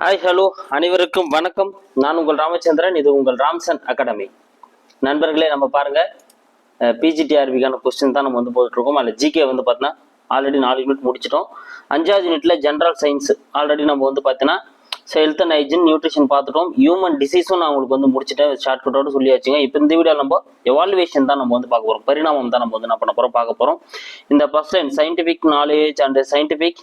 Hi hello அனைவருக்கும் வணக்கம். நான் உங்கள் ராமச்சந்திரன். இது உங்கள் ராம்சன் அகாடமி. நண்பர்களே நம்ம பாருங்க. பிஜிடிஆர்பிக்கான கொஸ்டின் தான் நம்ம வந்து போட்டுருக்கோம் அதில் ஜிகே வந்து பார்த்தோன்னா ஆல்ரெடி நாலு யூனிட் முடிச்சிட்டோம். அஞ்சாவது யூனிட்ல ஜென்ரல் சயின்ஸ் ஆல்ரெடி நம்ம வந்து பார்த்தீங்கன்னா ஹெல்த் அண்ட் ஹைஜின் நியூட்ரிஷன் பார்த்துட்டோம் ஹியூமன் டிசீஸும் நான் உங்களுக்கு வந்து முடிச்சிட்டேன். ஷார்ட் கட்டோட சொல்லியாச்சுங்க. இப்போ இந்த வீடியோ நம்ம எவால்வேஷன் தான் நம்ம வந்து பார்க்க போகிறோம் பரிணாமம் தான் நம்ம வந்து என்ன பண்ண போகிறோம் பார்க்க போகிறோம் இந்த first line scientific knowledge and scientific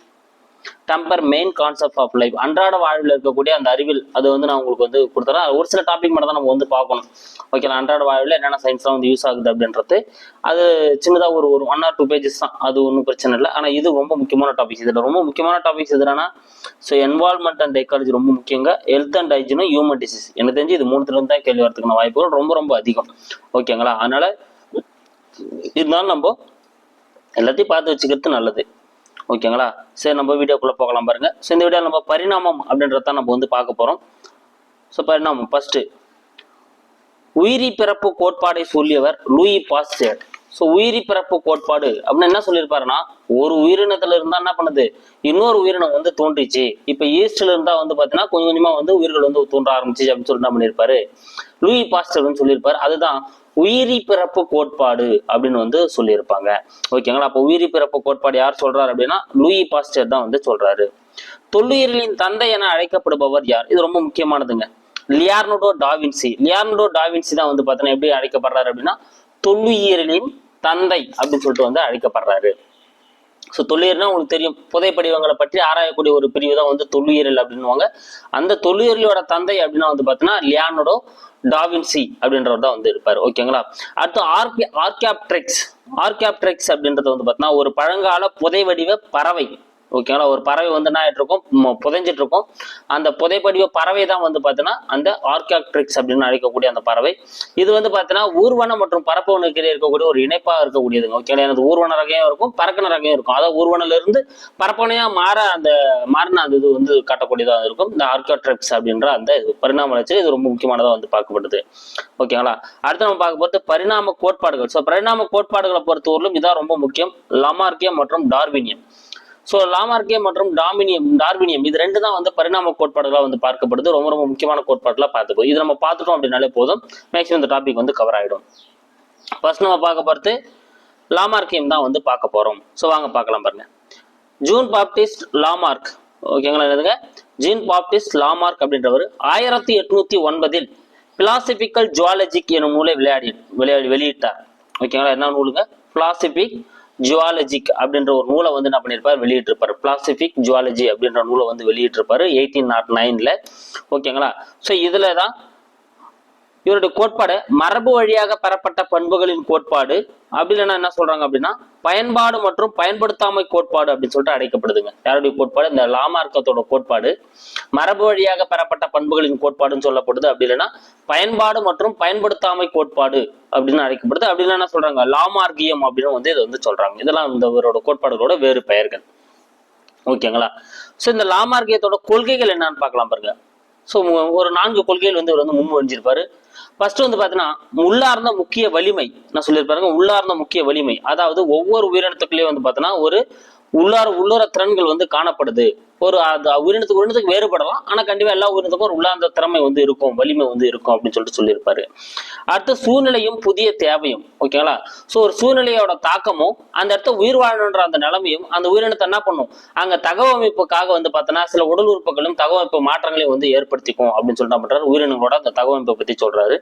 temper main concept of life அன்றாட வாழ்வில் இருக்கக்கூடிய அந்த அறிவில் அது வந்து நான் உங்களுக்கு வந்து கொடுத்துறேன். ஒரு சில டாபிக் மட்டும் தான் நம்ம வந்து பார்க்கணும். ஓகேங்களா அன்றாட வாழ்வில் என்னென்ன சயின்ஸ்லாம் வந்து யூஸ் ஆகுது அப்படின்றது. அது சின்னதாக ஒரு ஒரு ஒன் ஆர் டூ பேஜஸ் தான். அது ஒன்றும் பிரச்சனை இல்லை. ஆனால் இது ரொம்ப முக்கியமான டாபிக்ஸ் இதில் ரொம்ப முக்கியமான டாபிக்ஸ் எதுனா ஸோ என்வால்மெண்ட் அண்ட் எக்காலஜி ரொம்ப முக்கியங்க. ஹெல்த் அண்ட் ஹைஜினும் ஹியூமன் டிசீஸ் எனக்கு தெரிஞ்சு இது மூணுத்துலேருந்து தான் கேள்வி வரதுக்கான வாய்ப்புகள் ரொம்ப ரொம்ப அதிகம். ஓகேங்களா அதனால இருந்தாலும் நம்ம எல்லாத்தையும் பார்த்து வச்சுக்கிறது நல்லது. ஓகேங்களா? சரி நம்ம வீடியோக்குள்ளே போகலாம் பாருங்க. ஸோ இந்த வீடியோ நம்ம பரிணாமம் அப்படின்றத நம்ம வந்து பார்க்க போகிறோம் ஸோ பரிணாமம். ஃபஸ்ட்டு உயிரி பிறப்பு கோட்பாடை சொல்லியவர் லூயி பாஸ்டர். ஸோ உயிரி பிறப்பு கோட்பாடு அப்படின்னு என்ன சொல்லியிருப்பாருன்னா ஒரு உயிரினத்துல இருந்தா என்ன பண்ணுது? இன்னொரு உயிரினம் வந்து தோன்றிச்சு. இப்போ ஈஸ்ட்ல இருந்தா வந்து பார்த்தீங்கன்னா கொஞ்சம் கொஞ்சமா வந்து உயிர்கள் வந்து தோன்ற ஆரம்பிச்சு அப்படின்னு சொல்லி என்ன பண்ணியிருப்பாரு? லூயி பாஸ்டர்னு சொல்லியிருப்பாரு. அதுதான் உயிரி பிறப்பு கோட்பாடு அப்படின்னு வந்து சொல்லியிருப்பாங்க. ஓகேங்களா அப்போ உயிரி பிறப்பு கோட்பாடு யார் சொல்றாரு அப்படின்னா லூயி பாஸ்டர் தான் வந்து சொல்றாரு. தொல்லுயிர்களின் தந்தை என அழைக்கப்படுபவர் யார்? இது ரொம்ப முக்கியமானதுங்க. லியார்னோடோ டாவின்சி லியார்னோடோ டாவின்சி தான் வந்து பார்த்தீங்கன்னா எப்படி அழைக்கப்படுறாரு அப்படின்னா தொல்லுயிரலின் தந்தை அப்படின்னு சொல்லிட்டு வந்து அழைக்கப்படுறாரு. ஸோ தொல்லுயிர்னா உங்களுக்கு தெரியும். புதைப்படிவங்களை பற்றி ஆராயக்கூடிய ஒரு பிரிவு தான் வந்து தொல்லுயிரல் அப்படின்னுவாங்க. அந்த தொல்லுயிரலோட தந்தை அப்படின்னா வந்து பார்த்தீங்கன்னா லியானோடோ டாவின்சி அப்படின்றவர் தான் வந்து இருப்பார். ஓகேங்களா அடுத்து ஆர்கே ஆர்கேப்ட்ரெக்ஸ் ஆர்கேப்ட்ரெக்ஸ் அப்படின்றது வந்து பார்த்தீங்கன்னா ஒரு பழங்கால புதை வடிவ பறவை. ஓகேங்களா ஒரு பறவை வந்து என்ன இருக்கும் புதைஞ்சிட்டு இருக்கும் அந்த புதைப்படிவ பறவை தான் வந்து பார்த்தீங்கன்னா அந்த ஆர்காக்ட்ரிக்ஸ் அப்படின்னு அழைக்கக்கூடிய அந்த பறவை. இது வந்து பார்த்தீங்கன்னா ஊர்வன மற்றும் பரப்பவனுக்கு இடையே இருக்கக்கூடிய ஒரு இணைப்பாக இருக்கக்கூடியதுங்க. ஓகேங்களா எனக்கு ஊர்வன ரகையும் இருக்கும் பறக்கன ரகையும் இருக்கும். அதாவது ஊர்வனிலிருந்து இருந்து பரப்பனையா மாற அந்த மாறின அந்த இது வந்து காட்டக்கூடியதாக இருக்கும். இந்த ஆர்காட்ரிக்ஸ் அப்படின்ற அந்த இது பரிணாம வளர்ச்சி இது ரொம்ப முக்கியமானதாக வந்து பார்க்கப்படுது ஓகேங்களா அடுத்து நம்ம பார்க்க போகிறது பரிணாம கோட்பாடுகள். ஸோ பரிணாம கோட்பாடுகளை பொறுத்தவரையிலும் இதான் ரொம்ப முக்கியம். லமார்க்கியம் மற்றும் டார்வினியம் ஸோ லாமார்க்கே மற்றும் டாமினியம் டார்வினியம் இது ரெண்டு தான் வந்து பரிணாம கோட்பாடுகளாக வந்து பார்க்கப்படுது. ரொம்ப ரொம்ப முக்கியமான கோட்பாடுலாம் பார்த்துப்போம் இது நம்ம பார்த்துட்டோம் அப்படின்னாலே போதும். மேக்ஸிமம் இந்த டாபிக் வந்து கவர் ஆகிடும் ஃபர்ஸ்ட் நம்ம பார்க்க பார்த்து லாமார்க்கியம் தான் வந்து பார்க்க போகிறோம் ஸோ வாங்க பார்க்கலாம் பாருங்க. ஜூன் பாப்டிஸ்ட் லாமார்க் ஓகேங்களா என்னதுங்க ஜீன் பாப்டிஸ்ட் லாமார்க் அப்படின்றவர் ஆயிரத்தி எட்நூத்தி ஒன்பதில் பிலாசபிக்கல் ஜுவாலஜிக் எனும் நூலை விளையாடி விளையாடி வெளியிட்டார். ஓகேங்களா என்ன நூலுங்க? பிலாசபிக் ஜுவாலஜிக் அப்படின்ற ஒரு நூலை வந்து என்ன பண்ணியிருப்பார் வெளியிட்டிருப்பார். பிளாசிபிக் ஜுவாலஜி அப்படின்ற நூலை வந்து வெளியிட்டிருப்பார். எயிட்டீன் நாட் நைன்ல ஓகேங்களா ஸோ இதுல தான் இவருடைய கோட்பாடு மரபு வழியாக பெறப்பட்ட பண்புகளின் கோட்பாடு. அப்படி இல்லைன்னா என்ன சொல்றாங்க அப்படின்னா பயன்பாடு மற்றும் பயன்படுத்தாமை கோட்பாடு அப்படின்னு சொல்லிட்டு அழைக்கப்படுதுங்க. யாருடைய கோட்பாடு? இந்த லாமார்க்கத்தோட கோட்பாடு. மரபு வழியாக பெறப்பட்ட பண்புகளின் கோட்பாடுன்னு சொல்லப்படுது. அப்படி இல்லைன்னா பயன்பாடு மற்றும் பயன்படுத்தாமை கோட்பாடு அப்படின்னு அழைக்கப்படுது. அப்படி இல்லைன்னா என்ன சொல்றாங்க? லாமார்கியம் அப்படின்னு வந்து இதை வந்து சொல்றாங்க. இதெல்லாம் இந்த இவரோட கோட்பாடுகளோட வேறு பெயர்கள். ஓகேங்களா? ஸோ இந்த லாமார்க்கியத்தோட கொள்கைகள் என்னன்னு பார்க்கலாம் பாருங்க. ஸோ ஒரு நான்கு கொள்கைகள் வந்து இவர் வந்து முன்மொழிஞ்சிருப்பாரு. ஃபர்ஸ்ட் வந்து பார்த்தீங்கன்னா உள்ளார்ந்த முக்கிய வலிமை. நான் சொல்லியிருப்பாருங்க உள்ளார்ந்த முக்கிய வலிமை. அதாவது ஒவ்வொரு உயிரினத்துக்குள்ளேயும் வந்து பார்த்தீங்கன்னா ஒரு உள்ளார உள்ளுற திறன்கள் வந்து காணப்படுது. ஒரு அது உயிரினத்துக்கு உயிரினத்துக்கு வேறுபடலாம். ஆனால் கண்டிப்பாக எல்லா உயிரினத்துக்கும் ஒரு உள்ளார்ந்த திறமை வந்து இருக்கும் வலிமை வந்து இருக்கும் அப்படின்னு சொல்லிட்டு சொல்லியிருப்பாரு. அடுத்து சூழ்நிலையும் புதிய தேவையும் ஓகேங்களா ஸோ ஒரு சூழ்நிலையோட தாக்கமும் அந்த இடத்த உயிர் வாழணுன்ற அந்த நிலைமையும் அந்த உயிரினத்தை என்ன பண்ணும்? அங்க தகவமைப்புக்காக வந்து பார்த்தோன்னா சில உடல் உறுப்புகளும் தகவமைப்பு மாற்றங்களையும் வந்து ஏற்படுத்திக்கும் அப்படின்னு சொல்லிட்டு என்ன பண்ணுறாரு உயிரினங்களோட அந்த தகவமைப்பை பத்தி சொல்றாரு.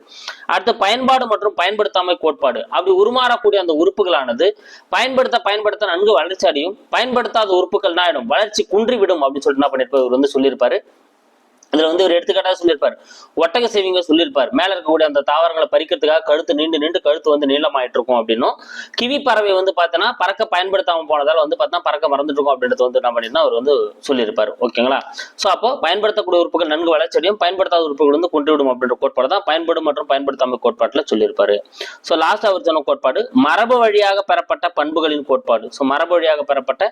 அடுத்து பயன்பாடு மற்றும் பயன்படுத்தாமை கோட்பாடு. அப்படி உருமாறக்கூடிய அந்த உறுப்புகளானது பயன்படுத்த பயன்படுத்த நன்கு வளர்ச்சி அடையும். பயன்படுத்தாத உறுப்புகள் என்ன ஆயிடும்? வளர்ச்சி குன்றிவிடும் அப்படின்னு சொல்லிட்டு என்ன பண்ணிருப்பாரு? இவர் வந்து சொல்லியிருப்பாரு. இதுல வந்து ஒரு எடுத்துக்காட்டாக சொல்லியிருப்பார். ஒட்டக சேவிங்க சொல்லியிருப்பார். மேல இருக்கக்கூடிய அந்த தாவரங்களை பறிக்கிறதுக்காக கழுத்து நீண்டு நீண்டு கழுத்து வந்து நீளமாயிட்டு இருக்கும் அப்படின்னும். கிவி பறவை வந்து பார்த்தோன்னா பறக்க பயன்படுத்தாம போனதால வந்து பார்த்தா பறக்க மறந்துட்டு இருக்கும் அப்படின்றது வந்து என்ன பண்ணிருந்தா அவர் வந்து சொல்லியிருப்பார். ஓகேங்களா? ஸோ அப்போ பயன்படுத்தக்கூடிய உறுப்புகள் நன்கு வளர்ச்சியடையும் பயன்படுத்தாத உறுப்புகள் வந்து கொண்டுவிடும் அப்படின்ற கோட்பாடு தான் பயன்படும் மற்றும் பயன்படுத்தாம கோட்பாட்டில் சொல்லியிருப்பாரு. ஸோ லாஸ்ட் அவர் சொன்ன கோட்பாடு மரபு வழியாக பெறப்பட்ட பண்புகளின் கோட்பாடு. ஸோ மரபு வழியாக பெறப்பட்ட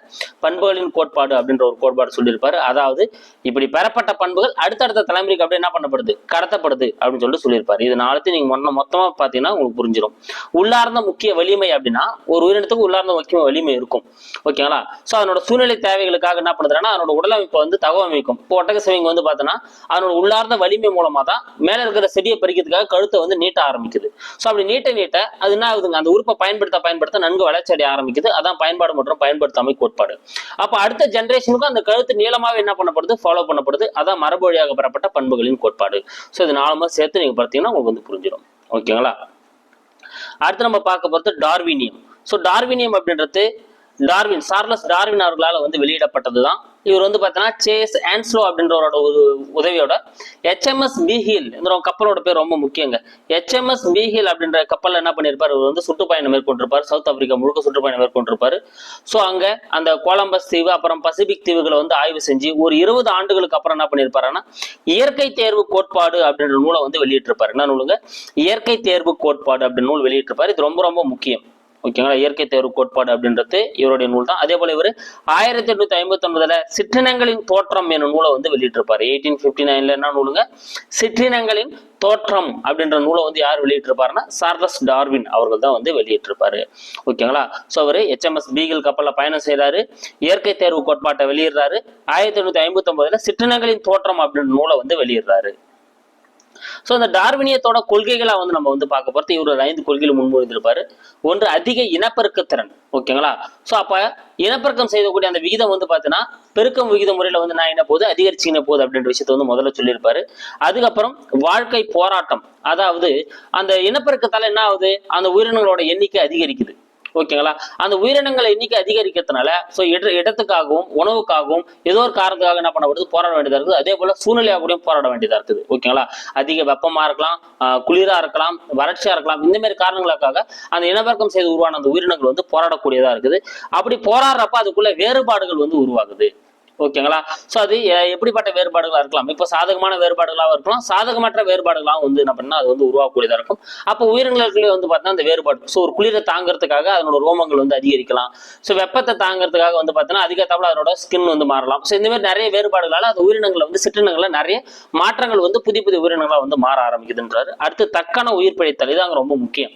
பண்புகளின் கோட்பாடு அப்படின்ற ஒரு கோட்பாடு சொல்லியிருப்பாரு. அதாவது இப்படி பெறப்பட்ட பண்புகள் அடுத்தடுத்த தலைமுறைக்கு அப்படியே என்ன பண்ணப்படுது? கடத்தப்படுது அப்படின்னு சொல்லிட்டு சொல்லியிருப்பாரு. இது நாளைக்கு நீங்க மொத்த மொத்தமா பாத்தீங்கன்னா உங்களுக்கு புரிஞ்சிடும் உள்ளார்ந்த முக்கிய வலிமை அப்படின்னா ஒரு உயிரினத்துக்கு உள்ளார்ந்த முக்கிய வலிமை இருக்கும். ஓகேங்களா சோ அதனோட சூழ்நிலை தேவைகளுக்காக என்ன பண்ணுதுன்னா அதனோட உடலமைப்பை வந்து தகவமைக்கும் இப்போ ஒட்டக சிவங்க வந்து பார்த்தோன்னா அதனோட உள்ளார்ந்த வலிமை மூலமா தான் மேல இருக்கிற செடியை பறிக்கிறதுக்காக கழுத்தை வந்து நீட்ட ஆரம்பிக்குது. சோ அப்படி நீட்ட நீட்ட அது என்ன ஆகுதுங்க? அந்த உறுப்பை பயன்படுத்த பயன்படுத்த நன்கு வளர்ச்சி அடைய ஆரம்பிக்குது. அதான் பயன்பாடு மற்றும் பயன்படுத்தாமை கோட்பாடு. அப்ப அடுத்த ஜென்ரேஷனுக்கும் அந்த கழுத்து நீளமாவே என்ன பண்ணப்படுது? ஃபாலோ பண்ணப்படுது. அதான் மரபு வழியாக பெறப்பட்ட பண்புகளின் கோட்பாடு. ஸோ இது நாலுமா சேர்த்து நீங்க பார்த்தீங்கன்னா உங்களுக்கு வந்து புரிஞ்சிடும் ஓகேங்களா? அடுத்து நம்ம பார்க்க போகிறது டார்வினியம். ஸோ டார்வினியம் அப்படின்றது டார்வின் சார்லஸ் டார்வின் அவர்களால் வந்து வெளியிடப்பட்டது தான் இவர் வந்து பார்த்தீங்கன்னா சேஸ் ஆன்ஸ்லோ அப்படின்றவரோட ஒரு உதவியோட ஹெச்எம்எஸ் பிஹில் இந்த கப்பலோட பேர் ரொம்ப முக்கியங்க. ஹெச்எம்எஸ் பிஹில் அப்படின்ற கப்பலில் என்ன பண்ணியிருப்பார் இவர் வந்து சுற்றுப்பயணம் மேற்கொண்டிருப்பார். சவுத் ஆப்பிரிக்கா முழுக்க சுற்றுப்பயணம் மேற்கொண்டிருப்பார். ஸோ அங்கே அந்த கோலம்பஸ் தீவு அப்புறம் பசிபிக் தீவுகளை வந்து ஆய்வு செஞ்சு ஒரு இருபது ஆண்டுகளுக்கு அப்புறம் என்ன பண்ணியிருப்பாருன்னா இயற்கை தேர்வு கோட்பாடு அப்படின்ற நூலை வந்து வெளியிட்டிருப்பார். என்ன நூலுங்க? இயற்கை தேர்வு கோட்பாடு அப்படின்னு நூல் வெளியிட்டிருப்பார். இது ரொம்ப ரொம்ப முக்கியம். ஓகேங்களா? இயற்கை தேர்வு கோட்பாடு அப்படின்றது இவருடைய நூல் தான் அதே போல இவர் ஆயிரத்தி எட்நூத்தி ஐம்பத்தி ஒன்பதுல சிற்றினங்களின் தோற்றம் என்னும் நூலை வந்து வெளியிட்டிருப்பாரு. எயிட்டீன் பிப்டி நைன்ல என்ன நூலுங்க? சிற்றினங்களின் தோற்றம் அப்படின்ற நூலை வந்து யார் வெளியிட்டிருப்பாருன்னா சார்லஸ் டார்வின் அவர்கள் தான் வந்து வெளியிட்டிருப்பாரு. ஓகேங்களா? ஸோ அவர் ஹெச்எம்எஸ் பீகில் கப்பலில் பயணம் செய்கிறாரு இயற்கை தேர்வு கோட்பாட்டை வெளியிடுறாரு. ஆயிரத்தி எண்ணூத்தி ஐம்பத்தி ஒன்பதுல சிற்றினங்களின் தோற்றம் அப்படின்ற நூலை வந்து வெளியிடுறாரு. ஸோ அந்த டார்வினியத்தோட கொள்கைகளா வந்து நம்ம வந்து பார்க்க போறது இவர் ஒரு ஐந்து கொள்கைகள் முன்மொழிந்திருப்பார். ஒன்று அதிக இனப்பெருக்கத்திறன் ஓகேங்களா ஸோ அப்ப இனப்பெருக்கம் செய்யக்கூடிய அந்த விகிதம் வந்து பார்த்தீங்கன்னா பெருக்கம் விகித முறையில வந்து நான் என்ன போகுது? அதிகரிச்சுக்கின போகுது? அப்படின்ற விஷயத்த வந்து முதல்ல சொல்லியிருப்பாரு. அதுக்கப்புறம் வாழ்க்கை போராட்டம். அதாவது அந்த இனப்பெருக்கத்தால் என்ன ஆகுது? அந்த உயிரினங்களோட எண்ணிக்கை அதிகரிக்குது. ஓகேங்களா? அந்த உயிரினங்கள் எண்ணிக்கை அதிகரிக்கிறதுனால ஸோ இட இடத்துக்காகவும் உணவுக்காகவும் ஏதோ ஒரு காரணத்துக்காக என்ன பண்ணப்படுது? போராட வேண்டியதாக இருக்குது. அதே போல சூழ்நிலையாக கூட போராட வேண்டியதாக இருக்குது. ஓகேங்களா? அதிக வெப்பமா இருக்கலாம் குளிராக குளிரா இருக்கலாம் வறட்சியா இருக்கலாம் இந்த மாதிரி காரணங்களுக்காக அந்த இனப்பெருக்கம் செய்து உருவான அந்த உயிரினங்கள் வந்து போராடக்கூடியதா இருக்குது. அப்படி போராடுறப்ப அதுக்குள்ள வேறுபாடுகள் வந்து உருவாகுது. ஓகேங்களா ஸோ அது எப்படிப்பட்ட வேறுபாடுகளாக இருக்கலாம். இப்போ சாதகமான வேறுபாடுகளாகவும் இருக்கலாம். சாதகமற்ற வேறுபாடுகளாகவும் வந்து என்ன பண்ணால் அது வந்து உருவாக்கக்கூடியதாக இருக்கும். அப்போ உயிரினங்களுக்குள்ளே வந்து பார்த்தீங்கன்னா அந்த வேறுபாடு. ஸோ ஒரு குளிரை தாங்கிறதுக்காக அதனோட ரோமங்கள் வந்து அதிகரிக்கலாம். ஸோ வெப்பத்தை தாங்கிறதுக்காக வந்து பார்த்தீங்கன்னா அதிகத்தாப்புல அதனோட ஸ்கின் வந்து மாறலாம். ஸோ இந்த மாதிரி நிறைய வேறுபாடுகளால் அந்த உயிரினங்களை வந்து சிற்றினங்களில் நிறைய மாற்றங்கள் வந்து புதிய புதிய உயிரினங்களாக வந்து மாற ஆரம்பிக்குதுன்றாரு. அடுத்து தக்கான உயிர் பிழைத்தல் இது அங்கே ரொம்ப முக்கியம்.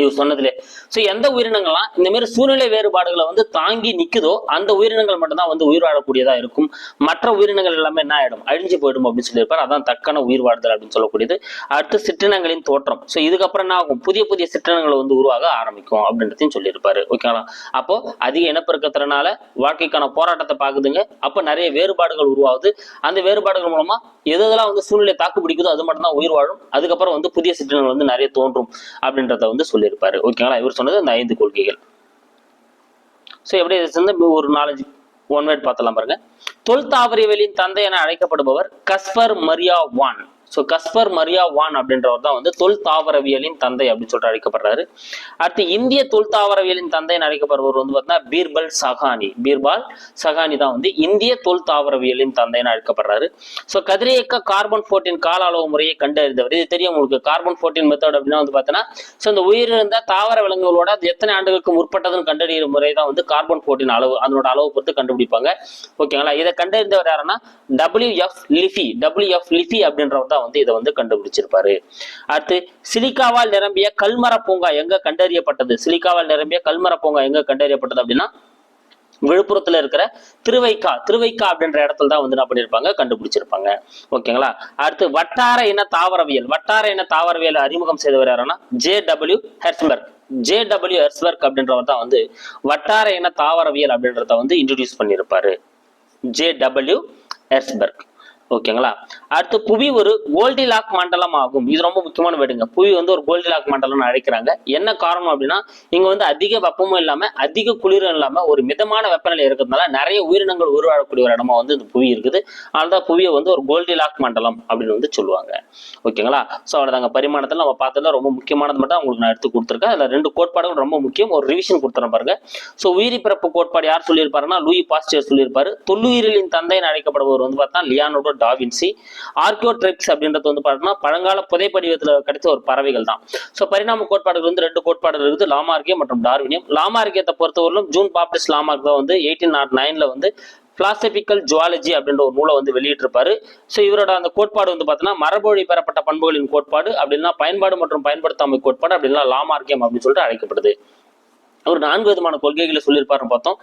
இது சொன்னதுல ஸோ எந்த உயிரினங்கள்லாம் இந்த மாதிரி சூழ்நிலை வேறுபாடுகளை வந்து தாங்கி நிக்குதோ அந்த உயிரினங்கள் மட்டும்தான் வந்து உயிர் வாழக்கூடியதா இருக்கும். மற்ற உயிரினங்கள் எல்லாமே என்ன ஆகிடும் அழிஞ்சு போயிடும் அப்படின்னு சொல்லியிருப்பார். அதான் தக்கான உயிர் வாழ்தல் அப்படின்னு சொல்லக்கூடியது. அடுத்து சிற்றினங்களின் தோற்றம். ஸோ இதுக்கப்புறம் என்ன ஆகும்? புதிய புதிய சிற்றினங்கள் வந்து உருவாக ஆரம்பிக்கும் அப்படின்றதையும் சொல்லியிருப்பாரு. ஓகேங்களா அப்போ அதிக இனப்பெருக்கத்தினால வாழ்க்கைக்கான போராட்டத்தை பார்க்குதுங்க. அப்போ நிறைய வேறுபாடுகள் உருவாகுது. அந்த வேறுபாடுகள் மூலமா எது எதெல்லாம் வந்து சூழ்நிலை தாக்கு பிடிக்குதோ அது மட்டும்தான் உயிர் வாழும். அதுக்கப்புறம் வந்து புதிய சிற்றினங்கள் வந்து நிறைய தோன்றும் அப்படின்றத வந்து சொல்லி சொல்லியிருப்பார். ஓகேங்களா? இவர் சொன்னது அந்த ஐந்து கொள்கைகள். ஸோ எப்படி இது ஒரு நாலஞ்சு ஒன் வேர்ட் பார்த்தலாம் பாருங்க. தொல்தாவரியவியலின் தந்தை என அழைக்கப்படுபவர் Kaspar Maria von so Kaspar Maria von அப்படின்றவர் தான் வந்து தொல் தாவரவியலின் தந்தை அப்படின்னு சொல்லிட்டு அழைக்கப்படுறாரு. அடுத்து இந்திய தொல் தாவரவியலின் தந்தை அழைக்கப்படுபவர் வந்து பார்த்தீங்கன்னா பீர்பல் சஹானி பீர்பால் சஹானி தான் வந்து இந்திய தொல் தாவரவியலின் தந்தைன்னு அழைக்கப்படுறாரு. ஸோ கதிரியக்க கார்பன் ஃபோர்டின் கால அளவு முறையை கண்டறிந்தவர். இது தெரியும் உங்களுக்கு. கார்பன் ஃபோர்டின் மெத்தட் அப்படின்னா வந்து பார்த்தீங்கன்னா ஸோ இந்த உயிரிழந்த தாவர விலங்குகளோட அது எத்தனை ஆண்டுகளுக்கு முற்பட்டதுன்னு கண்டறிகிற முறை தான் வந்து கார்பன் ஃபோர்டின் அளவு அதனோட அளவு பொறுத்து கண்டுபிடிப்பாங்க. ஓகேங்களா இதை கண்டறிந்தவர் யாருன்னா W F Libby W F Libby அப்படின்றவர் தான் வந்து இதை வந்து கண்டுபிடிச்சிருப்பாரு. அடுத்து சிலிக்காவால் நிரம்பிய கல்மர பூங்கா எங்க கண்டறியப்பட்டது? சிலிக்காவால் நிரம்பிய கல்மர பூங்கா எங்க கண்டறியப்பட்டது அப்படின்னா விழுப்புரத்துல இருக்கிற திருவைக்கா திருவைக்கா அப்படின்ற இடத்துல தான் வந்து என்ன பண்ணிருப்பாங்க? கண்டுபிடிச்சிருப்பாங்க. ஓகேங்களா? அடுத்து வட்டார இன தாவரவியல். வட்டார இன தாவரவியல் அறிமுகம் செய்தவர் யாருன்னா J W Harshberger. J W Harshberger அப்படின்றவர் தான் வந்து வட்டார இன தாவரவியல் அப்படின்றத வந்து இன்ட்ரடியூஸ் பண்ணியிருப்பாரு ஜே டபிள்யூ ஹெர்ஸ்பர்க். ஓகேங்களா அடுத்து புவி ஒரு கோல்டிலாக் மண்டலம் ஆகும் இது ரொம்ப முக்கியமான வேடுங்க. புவி வந்து ஒரு கோல்டிலாக் மண்டலம்னு அழைக்கிறாங்க. என்ன காரணம் அப்படின்னா இங்க வந்து அதிக வெப்பமும் இல்லாம அதிக குளிரும் இல்லாம ஒரு மிதமான வெப்பநிலை இருக்கிறதுனால நிறைய உயிரினங்கள் உருவாழக்கூடிய ஒரு இடமா வந்து இந்த புவி இருக்குது. அதனால புவியை வந்து ஒரு கோல்டி லாக் மண்டலம் அப்படின்னு வந்து சொல்லுவாங்க. ஓகேங்களா ஸோ அவ்வளோதாங்க பரிமாணத்தில் நம்ம பார்த்ததுல ரொம்ப முக்கியமானது மட்டும் உங்களுக்கு நான் எடுத்து கொடுத்துருக்கேன். அதில் ரெண்டு கோட்பாடுகள் ரொம்ப முக்கியம். ஒரு ரிவிஷன் கொடுத்துறேன் பாருங்க. ஸோ உயிரி பிறப்பு கோட்பாடு யார் சொல்லியிருப்பாருன்னா லூயி பாஸ்டியர் சொல்லியிருப்பாரு. தொல்லுயிரிலின் தந்தைன்னு அழைக்கப்படுபவர் வந்து பார்த்தா லியானோட டாவின்சி ஆர்கியோட்ரிப்ஸ் அப்படின்றது வந்து பார்த்தோம்னா பழங்கால புதைப்படிவத்தில் கிடைத்த ஒரு பறவைகள் தான். ஸோ பரிணாம கோட்பாடுகள் வந்து ரெண்டு கோட்பாடுகள் இருக்குது லாமார்கியம் மற்றும் டார்வினியம் லாமார்கியத்தை பொறுத்தவரையிலும் ஜூன் பாப்டிஸ்ட் லாமார்க் தான் வந்து எயிட்டீன் நாட் நைனில் வந்து பிலாசபிக்கல் ஜுவாலஜி அப்படின்ற ஒரு நூலை வந்து வெளியிட்டிருப்பாரு. ஸோ இவரோட அந்த கோட்பாடு வந்து பார்த்தீங்கன்னா மரபொழி பெறப்பட்ட பண்புகளின் கோட்பாடு அப்படின்னா பயன்பாடு மற்றும் பயன்படுத்தாமை கோட்பாடு அப்படின்னா லாமார்க்கியம் அப்படின்னு சொல்லிட்டு அழைக்கப்படுது. ஒரு நான்கு விதமான கொள்கைகளை சொல்லியிருப்பாருன்னு பார்த்தோம்.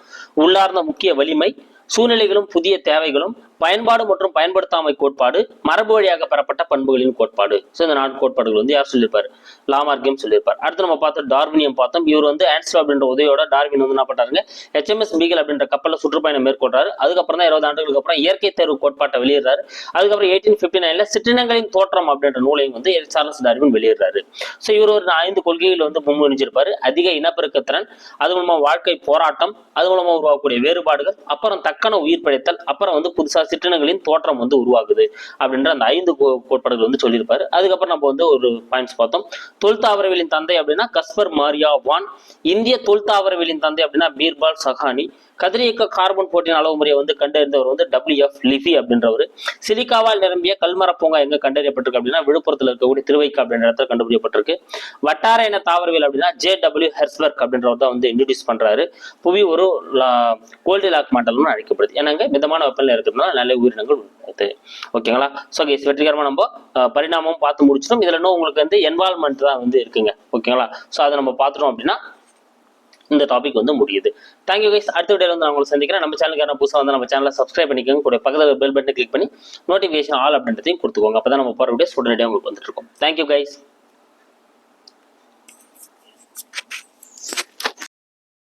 உள்ளார்ந்த முக்கிய வலிமை சூழ்நிலைகளும் புதிய தேவைகளும் பயன்பாடு மற்றும் பயன்படுத்தாமை கோட்பாடு மரபு வழியாக பெறப்பட்ட பண்புகளின் கோட்பாடு. ஸோ இந்த நான்கு கோட்பாடுகள் வந்து யார் சொல்லியிருப்பார்? லாமார்க்கியம் சொல்லியிருப்பார். அடுத்து நம்ம பார்த்தோம் டார்வினியம் பார்த்தோம். இவர் வந்து ஆன்ஸ்டோ அப்படின்ற உதவியோட டார்வின் வந்து என்ன பண்றாருங்க? ஹெச்எம்எஸ் பீகல் அப்படின்ற கப்பலில் சுற்றுப்பயணம் மேற்கொள்றாரு. அதுக்கப்புறம் தான் இருபது ஆண்டுகளுக்கு அப்புறம் இயற்கை தேர்வு கோட்பாட்டை வெளியிடுறாரு. அதுக்கப்புறம் எயிட்டீன் ஃபிஃப்டி நைன்ல சிற்றினங்களின் தோற்றம் அப்படின்ற நூலையும் வந்து சார்லஸ் டார்வின் வெளியிடுறாரு. ஸோ இவர் ஒரு ஐந்து கொள்கைகள் வந்து முன்மொழிஞ்சிருப்பாரு. அதிக இனப்பெருக்கத்திறன் அது மூலமா வாழ்க்கை போராட்டம் அது மூலமா உருவாகக்கூடிய வேறுபாடுகள் அப்புறம் தக்கன உயிர் பிழைத்தல் அப்புறம் வந்து புதுசாக சிற்றினங்களின் தோற்றம் வந்து உருவாகுது அப்படின்ற அந்த ஐந்து கோட்பாடுகள் வந்து சொல்லியிருப்பாரு. அதுக்கப்புறம் நம்ம வந்து ஒரு பாயிண்ட்ஸ் பார்த்தோம். தொல்தாவரவியலின் தந்தை அப்படின்னா கஸ்பர் மாரியா வான் இந்திய தொல்தாவரவியலின் தந்தை அப்படின்னா பீர்பால் சஹானி கதிரியக்க கார்பன் போட்டியின் அளவு முறையை வந்து கண்டறிந்தவர் வந்து டபிள்யூ எஃப் லிஃபி அப்படின்றவர். சிலிக்காவால் நிரம்பிய கல்மர பூங்கா எங்க கண்டறியப்பட்டிருக்கு அப்படின்னா விழுப்புரத்தில் இருக்கக்கூடிய திருவைக்கா அப்படின்ற இடத்துல கண்டுபிடிக்கப்பட்டிருக்கு. வட்டார இன தாவரவியல் அப்படின்னா ஜே டபிள்யூ ஹெர்ஸ்வர்க் அப்படின்றவர் தான் வந்து இன்ட்ரடியூஸ் பண்றாரு. புவி ஒரு கோல்டு லாக் மண்டலம்னு அழைக்கப்படுது. ஏன்னாங்க மிதமான வெப்பநிலை இருக்கிறதுனால நல்ல உயிரினங்கள் உண்டு ஓகேங்களா ஸோ கேஸ் வெற்றிகரமாக நம்ம பரிணாமம் பார்த்து முடிச்சிடும் இதுல இன்னும் உங்களுக்கு வந்து என்வால்மெண்ட் தான் வந்து இருக்குங்க. ஓகேங்களா ஸோ அதை நம்ம பார்த்துட்டோம் அப்படின்னா இந்த டாபிக் வந்து முடியுது. தேங்க்யூ கைஸ் அடுத்த வீடியோல வந்து நான் உங்களை சந்திக்கிறேன். நம்ம சேனலுக்கான புதுசாக வந்து நம்ம சேனலை சப்ஸ்கிரைப் பண்ணிக்கோங்க. கூட பக்கத்தில் பெல் பட்டனை கிளிக் பண்ணி நோட்டிஃபிகேஷன் ஆல் அப்படின்றதையும் கொடுத்துக்கோங்க. அப்போ தான் நம்ம போகிற வீடியோஸ் உடனடியாக உங்களுக்கு வந்துட்டு இருக்கோம். Thank you guys